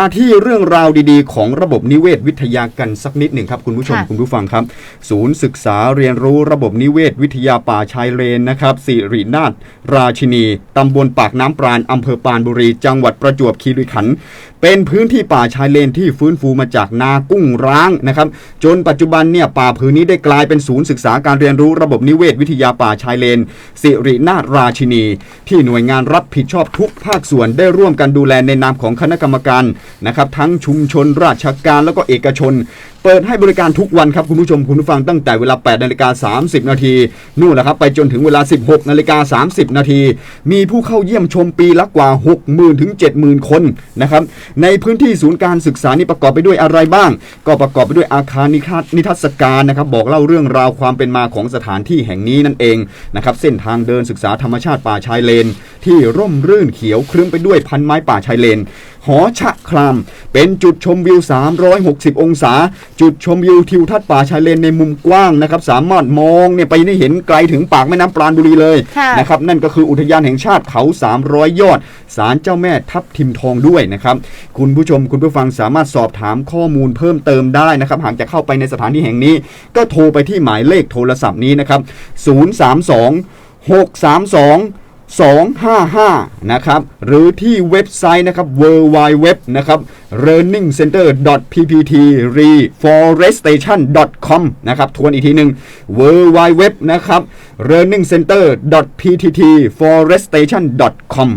มาที่เรื่องราวดีๆ ของระบบนิเวศวิทยากันสักนิดหนึ่งครับคุณผู้ชมค่ะคุณผู้ฟังครับ ศูนย์ศึกษาเรียนรู้ระบบนิเวศวิทยาป่าชายเลนนะครับสิรินาถราชินีตำบลปากน้ำปราณอำเภอปรานบุรี จังหวัดประจวบคีรีขันธ์เป็นพื้นที่ป่าชายเลนที่ฟื้นฟูมาจากนากุ้งร้างนะครับ จนปัจจุบันเนี่ยป่าพื้นนี้ได้กลายเป็นศูนย์ศึกษาการเรียนรู้ระบบนิเวศวิทยาป่าชายเลนสิรินาถราชินี ที่หน่วยงานรับผิดชอบทุกภาคส่วนได้ร่วมกันดูแลในนามของคณะกรรมการนะครับทั้งชุมชนราชการแล้วก็เอกชน เปิดให้บริการทุกวันครับคุณผู้ชมคุณผู้ฟังตั้งแต่เวลา 8นาฬิกา30 นาทีนู่นแหละครับไปจนถึงเวลา 16นาฬิกา30 นาที มีผู้เข้าเยี่ยมชมปีละกว่า 60,000ถึง70,000 คนนะครับในพื้นที่ศูนย์การศึกษานี้ประกอบไปด้วยอะไรบ้าง ก็ประกอบไปด้วยอาคารนิทรรศนิทรรศการนะครับบอกเล่าเรื่องราวความเป็นมาของสถานที่แห่งนี้นั่นเองนะครับเส้นทางเดินศึกษาธรรมชาติป่าชายเลน ที่ร่มรื่นเขียวครึ้มไปด้วยพันไม้ป่าชายเลน หอชะคราม เป็นจุดชมวิว 360 องศา จุดชมวิวทิวทัศน์ป่าชายเลนในมุมกว้างนะครับ สามารถมองเนี่ยไปได้เห็นไกลถึงปากแม่น้ำปราณบุรีเลยค่ะนะครับ นั่นก็คืออุทยานแห่งชาติเขา 300 ยอด ศาลเจ้าแม่ทับทิมทองด้วยนะครับ คุณผู้ชมคุณผู้ฟังสามารถสอบถามข้อมูลเพิ่มเติมได้นะครับ หากจะเข้าไปในสถานที่แห่งนี้ ก็โทรไปที่หมายเลขโทรศัพท์นี้นะครับ 032 632 255 นะครับ หรือที่เว็บไซต์นะครับ w w w นะครับ learningcenter.ppt.reforestation.com นะครับ ทวนอีกทีหนึ่ง w w w นะครับ learningcenter.ptt.reforestation.com